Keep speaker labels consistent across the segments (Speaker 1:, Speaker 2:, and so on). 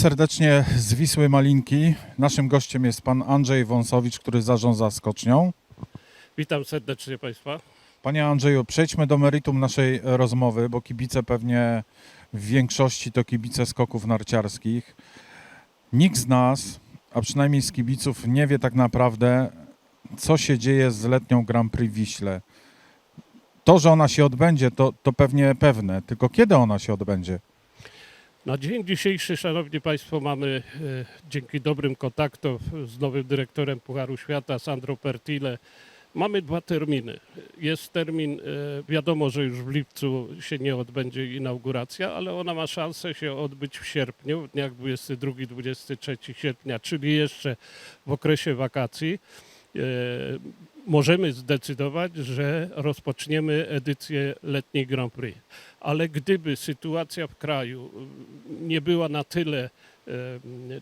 Speaker 1: Serdecznie z Wisły Malinki. Naszym gościem jest pan Andrzej Wąsowicz, który zarządza skocznią.
Speaker 2: Witam serdecznie Państwa.
Speaker 1: Panie Andrzeju, przejdźmy do meritum naszej rozmowy, bo kibice pewnie w większości to kibice skoków narciarskich. Nikt z nas, a przynajmniej z kibiców, nie wie tak naprawdę, co się dzieje z letnią Grand Prix Wiśle. To, że ona się odbędzie, to, to pewnie pewne, tylko kiedy ona się odbędzie?
Speaker 2: Na dzień dzisiejszy, Szanowni Państwo, mamy e, dzięki dobrym kontaktom z nowym dyrektorem Pucharu Świata, Sandro Pertile, mamy dwa terminy. Jest termin, e, wiadomo, że już w lipcu się nie odbędzie inauguracja, ale ona ma szansę się odbyć w sierpniu, w dniach 22-23 sierpnia, czyli jeszcze w okresie wakacji. E, Możemy zdecydować, że rozpoczniemy edycję letniej Grand Prix. Ale gdyby sytuacja w kraju y, nie była na tyle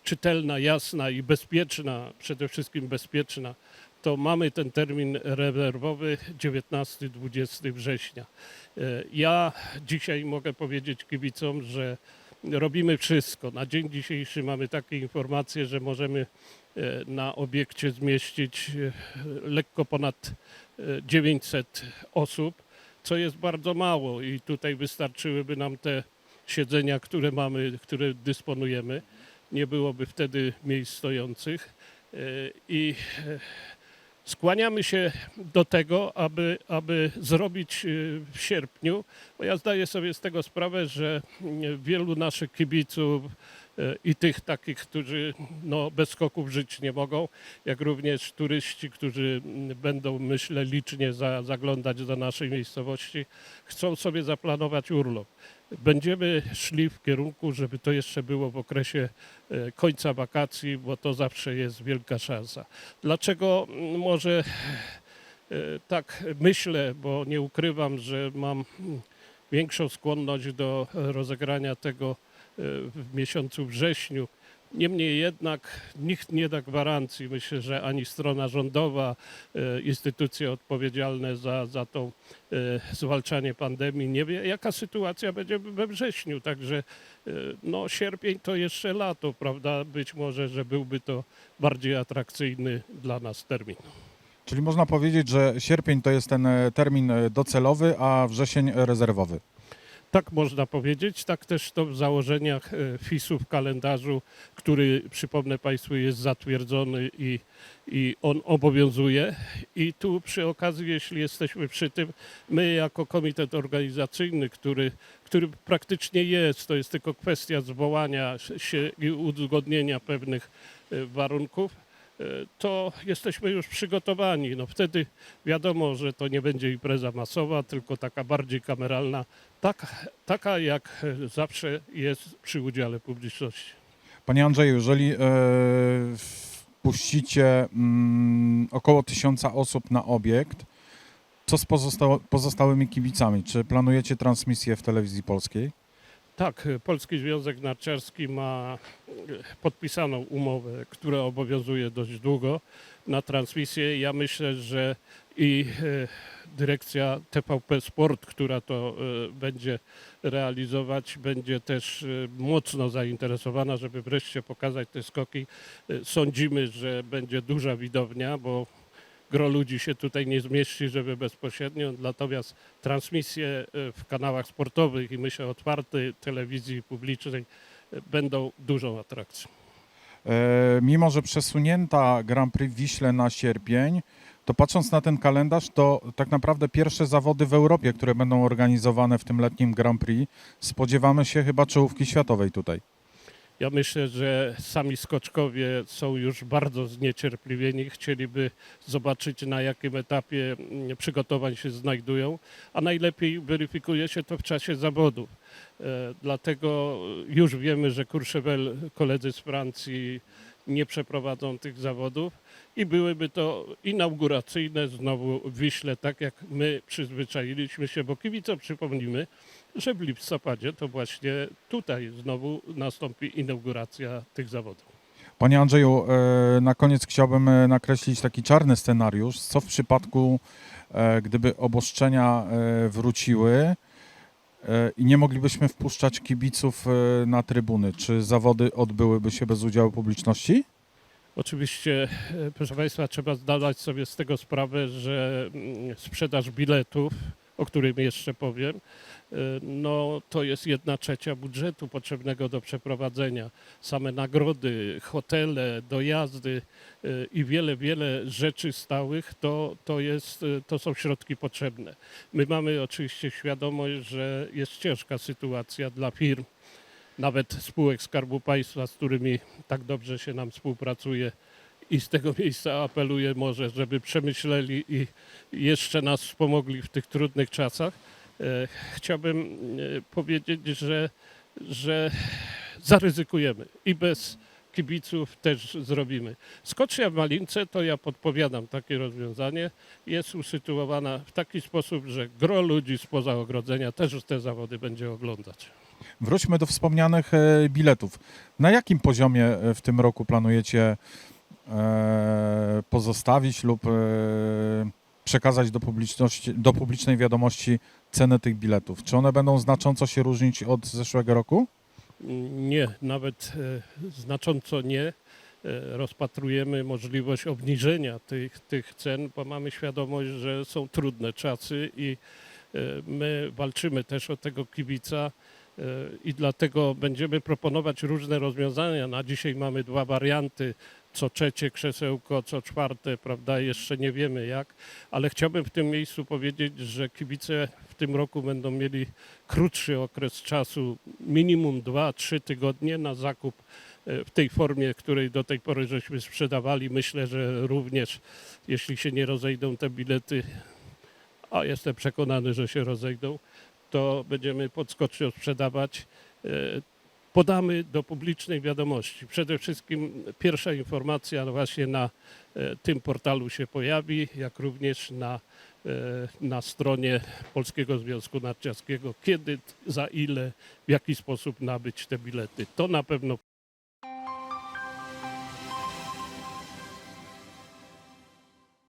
Speaker 2: czytelna, jasna i bezpieczna, przede wszystkim bezpieczna, to mamy ten termin rezerwowy 19-20 września. E, Ja dzisiaj mogę powiedzieć kibicom, że robimy wszystko. Na dzień dzisiejszy mamy takie informacje, że możemy e, na obiekcie zmieścić e, lekko ponad e, 900 osób, co jest bardzo mało i tutaj wystarczyłyby nam te siedzenia, które mamy, które dysponujemy. Nie byłoby wtedy miejsc stojących E, i e, skłaniamy się do tego, aby, aby zrobić e, w sierpniu, bo ja zdaję sobie z tego sprawę, że wielu naszych kibiców i tych takich, którzy no, bez skoków żyć nie mogą, jak również turyści, którzy mm, będą, myślę, licznie za, zaglądać do naszej miejscowości, chcą sobie zaplanować urlop. Będziemy szli w kierunku, żeby to jeszcze było w okresie e, końca wakacji, bo to zawsze jest wielka szansa. Dlaczego mm, może e, tak myślę, bo nie ukrywam, że mam mm, większą skłonność do rozegrania tego e, w miesiącu wrześniu. Niemniej jednak nikt nie da gwarancji. Myślę, że ani strona rządowa, e, instytucje odpowiedzialne za, za to e, zwalczanie pandemii nie wie, jaka sytuacja będzie we wrześniu. Także e, no, sierpień to jeszcze lato, prawda? Być może, że byłby to bardziej atrakcyjny dla nas termin.
Speaker 1: Czyli można powiedzieć, że sierpień to jest ten termin docelowy, a wrzesień rezerwowy.
Speaker 2: Tak można powiedzieć, tak też to w założeniach e, FIS-u w kalendarzu, który przypomnę Państwu jest zatwierdzony i, i on obowiązuje. I tu przy okazji, jeśli jesteśmy przy tym, my jako komitet organizacyjny, który, który praktycznie jest, to jest tylko kwestia zwołania się i uzgodnienia pewnych e, warunków, to jesteśmy już przygotowani. No wtedy wiadomo, że to nie będzie impreza masowa, tylko taka bardziej kameralna, tak, taka jak zawsze jest przy udziale publiczności.
Speaker 1: Panie Andrzeju, jeżeli e, wpuścicie mm, około tysiąca osób na obiekt, co z pozosta- pozostałymi kibicami? Czy planujecie transmisję w telewizji polskiej?
Speaker 2: Tak, Polski Związek Narciarski ma e, podpisaną umowę, która obowiązuje dość długo na transmisję. Ja myślę, że i e, dyrekcja TVP Sport, która to e, będzie realizować, będzie też mocno zainteresowana, żeby wreszcie pokazać te skoki. Sądzimy, że będzie duża widownia, bo gro ludzi się tutaj nie zmieści, żeby bezpośrednio, natomiast transmisje e, w kanałach sportowych i myślę otwartej telewizji publicznej e, będą dużą atrakcją.
Speaker 1: E, mimo, że przesunięta Grand Prix w Wiśle na sierpień, to patrząc na ten kalendarz, to tak naprawdę pierwsze zawody w Europie, które będą organizowane w tym letnim Grand Prix, spodziewamy się chyba czołówki światowej tutaj.
Speaker 2: Ja myślę, że sami skoczkowie są już bardzo zniecierpliwieni, chcieliby zobaczyć na jakim etapie mm, przygotowań się znajdują, a najlepiej weryfikuje się to w czasie zawodów. E, Dlatego już wiemy, że Courchevel, koledzy z Francji nie przeprowadzą tych zawodów i byłyby to inauguracyjne znowu w Wiśle, tak jak my przyzwyczailiśmy się, bo kibicom przypomnimy, że w listopadzie to właśnie tutaj znowu nastąpi inauguracja tych zawodów.
Speaker 1: Panie Andrzeju, e, na koniec chciałbym e, nakreślić taki czarny scenariusz. Co w przypadku, gdyby obostrzenia e, wróciły i nie moglibyśmy wpuszczać kibiców e, na trybuny. Czy zawody odbyłyby się bez udziału publiczności?
Speaker 2: Oczywiście, e, proszę Państwa, trzeba zdawać sobie z tego sprawę, że mm, sprzedaż biletów, o którym jeszcze powiem, e, no to jest jedna trzecia budżetu potrzebnego do przeprowadzenia. Same nagrody, hotele, dojazdy e, i wiele, wiele rzeczy stałych to, to, jest, e, to są środki potrzebne. My mamy oczywiście świadomość, że jest ciężka sytuacja dla firm, nawet spółek Skarbu Państwa, z którymi tak dobrze się nam współpracuje. I z tego miejsca apeluję może, żeby przemyśleli i jeszcze nas wspomogli w tych trudnych czasach. E, Chciałbym e, powiedzieć, że, że zaryzykujemy i bez kibiców też zrobimy. Skocznia w Malince to ja podpowiadam takie rozwiązanie. Jest usytuowana w taki sposób, że gro ludzi spoza ogrodzenia też te zawody będzie oglądać.
Speaker 1: Wróćmy do wspomnianych e, biletów. Na jakim poziomie w tym roku planujecie pozostawić lub e, przekazać do, publiczności, do publicznej wiadomości cenę tych biletów? Czy one będą znacząco się różnić od zeszłego roku?
Speaker 2: Nie, nawet e, znacząco nie. E, Rozpatrujemy możliwość obniżenia tych, tych cen, bo mamy świadomość, że są trudne czasy i e, my walczymy też o tego kibica e, i dlatego będziemy proponować różne rozwiązania. Na dzisiaj mamy dwa warianty. Co trzecie krzesełko, co czwarte, prawda, jeszcze nie wiemy jak, ale chciałbym w tym miejscu powiedzieć, że kibice w tym roku będą mieli krótszy okres czasu, minimum 2-3 tygodnie na zakup e, w tej formie, której do tej pory żeśmy sprzedawali. Myślę, że również jeśli się nie rozejdą te bilety, a jestem przekonany, że się rozejdą, to będziemy podskocznie sprzedawać. Podamy do publicznej wiadomości. Przede wszystkim pierwsza informacja właśnie na e, tym portalu się pojawi, jak również na e, na stronie Polskiego Związku Narciarskiego, kiedy, za ile, w jaki sposób nabyć te bilety. To na pewno